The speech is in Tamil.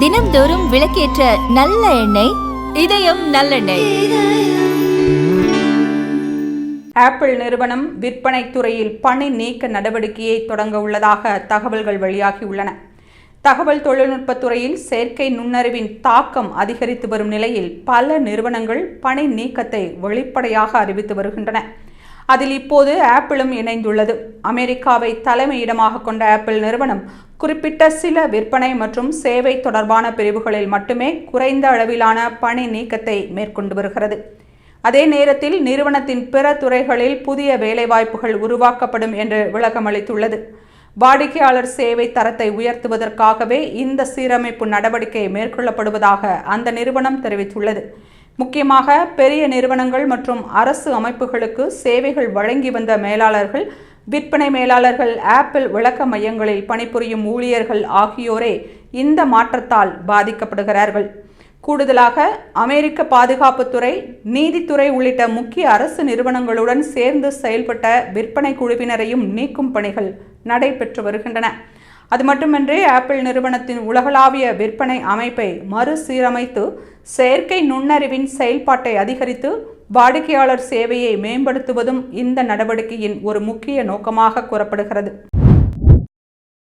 தினம்தோறும் விளக்கேற்ற நல்ல எண்ணெய் இதயம் நல்லெண்ணெய். ஆப்பிள் நிறுவனம் விற்பனை துறையில் பணி நீக்க நடவடிக்கையை தொடங்க உள்ளதாக தகவல்கள் வெளியாகியுள்ளன. தகவல் தொழில்நுட்பத் துறையில் செயற்கை நுண்ணறிவின் தாக்கம் அதிகரித்து வரும் நிலையில் பல நிறுவனங்கள் பணி நீக்கத்தை வெளிப்படையாக அறிவித்து வருகின்றன. அதில் இப்போது ஆப்பிளும் இணைந்துள்ளது. அமெரிக்காவை தலைமையிடமாக கொண்ட ஆப்பிள் நிறுவனம் குறிப்பிட்ட சில விற்பனை மற்றும் சேவை தொடர்பான பிரிவுகளில் மட்டுமே குறைந்த அளவிலான பணி நீக்கத்தை மேற்கொண்டு வருகிறது. அதே நேரத்தில் நிறுவனத்தின் பிற துறைகளில் புதிய வேலைவாய்ப்புகள் உருவாக்கப்படும் என்று விளக்கமளித்துள்ளது வாடிக்கையாளர் சேவை தரத்தை உயர்த்துவதற்காகவே இந்த சீரமைப்பு நடவடிக்கை மேற்கொள்ளப்படுவதாக அந்த நிறுவனம் தெரிவித்துள்ளது. முக்கியமாக பெரிய நிறுவனங்கள் மற்றும் அரசு அமைப்புகளுக்கு சேவைகள் வழங்கி வந்த மேலாளர்கள் விற்பனை மேலாளர்கள் ஆப்பிள் விளக்க மையங்களில் பணிபுரியும் ஊழியர்கள் ஆகியோரே இந்த மாற்றத்தால் பாதிக்கப்படுகிறார்கள். கூடுதலாக அமெரிக்க பாதுகாப்புத்துறை நீதித்துறை உள்ளிட்ட முக்கிய அரசு நிறுவனங்களுடன் சேர்ந்து செயல்பட்ட விற்பனை குழுவினரையும் நீக்கும் பணிகள் நடைபெற்று வருகின்றன. அது மட்டுமின்றி ஆப்பிள் நிறுவனத்தின் உலகளாவிய விற்பனை அமைப்பை மறுசீரமைத்து செயற்கை நுண்ணறிவின் செயல்பாட்டை அதிகரித்து வாடிக்கையாளர் சேவையை மேம்படுத்துவதும் இந்த நடவடிக்கையின் ஒரு முக்கிய நோக்கமாக கூறப்படுகிறது.